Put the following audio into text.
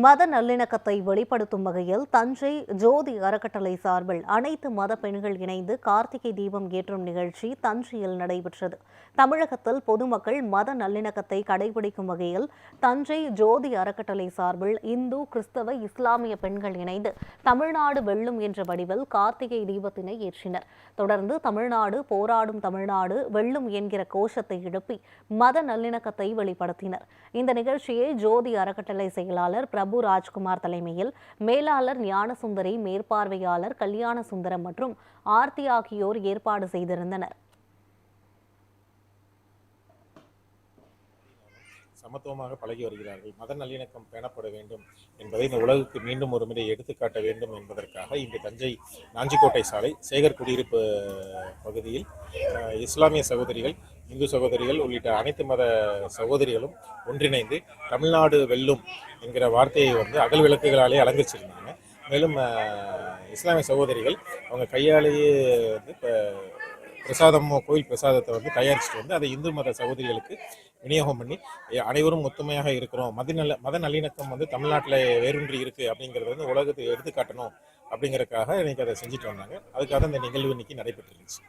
மத நல்லிணக்கத்தை வெளிப்படுத்தும் வகையில் தஞ்சை ஜோதி அறக்கட்டளை சார்பில் அனைத்து மத பெண்கள் இணைந்து கார்த்திகை தீபம் ஏற்றும் நிகழ்ச்சி தஞ்சையில் நடைபெற்றது. தமிழகத்தில் பொதுமக்கள் மத நல்லிணக்கத்தை கடைபிடிக்கும் வகையில் தஞ்சை ஜோதி அறக்கட்டளை சார்பில் இந்து கிறிஸ்தவ இஸ்லாமிய பெண்கள் இணைந்து தமிழ்நாடு வெல்லும் என்ற வடிவில் கார்த்திகை தீபத்தினை ஏற்றினர். தொடர்ந்து தமிழ்நாடு போராடும் தமிழ்நாடு வெல்லும் என்கிற கோஷத்தை எழுப்பி மத நல்லிணக்கத்தை வெளிப்படுத்தினர். இந்த நிகழ்ச்சியை ஜோதி அறக்கட்டளை செயலாளர் பிரபு ராஜ்குமார் தலைமையில் மேலாளர் ஞானசுந்தரி மேற்பார்வையாளர் கல்யாண சுந்தரம் மற்றும் ஆர்த்தி ஆகியோர் ஏற்பாடு செய்திருந்தனர். சமத்துவமாக பழகி வருகிறார்கள். மத நல்லிணக்கம் பேணப்பட வேண்டும் என்பதை இந்த உலகுக்கு மீண்டும் ஒரு முறை எடுத்துக்காட்ட வேண்டும் என்பதற்காக இன்று தஞ்சை நாஞ்சிக்கோட்டை சாலை சேகர் குடியிருப்பு பகுதியில் இஸ்லாமிய சகோதரிகள் இந்து சகோதரிகள் உள்ளிட்ட அனைத்து மத சகோதரிகளும் ஒன்றிணைந்து தமிழ்நாடு வெல்லும் என்கிற வார்த்தையை வந்து அகல் விளக்குகளாலே அலங்கரிச்சிருந்தாங்க. மேலும் இஸ்லாமிய சகோதரிகள் அவங்க கையாலேயே வந்து இப்போ பிரசாதமோ கோயில் பிரசாதத்தை வந்து தயாரிச்சுட்டு வந்து அதை இந்து மத சகோதரிகளுக்கு விநியோகம் பண்ணி அனைவரும் ஒத்துமையாக இருக்கிறோம். மத நல்ல மத நல்லிணக்கம் வந்து தமிழ்நாட்டில் வேரூன்றி இருக்குது அப்படிங்கிறத வந்து உலகத்தை எடுத்துக்காட்டணும் அப்படிங்கிறதுக்காக இன்றைக்கி அதை செஞ்சுட்டு வந்தாங்க. அதுக்காக இந்த நிகழ்வு இன்றைக்கி நடைபெற்றுருந்துச்சு.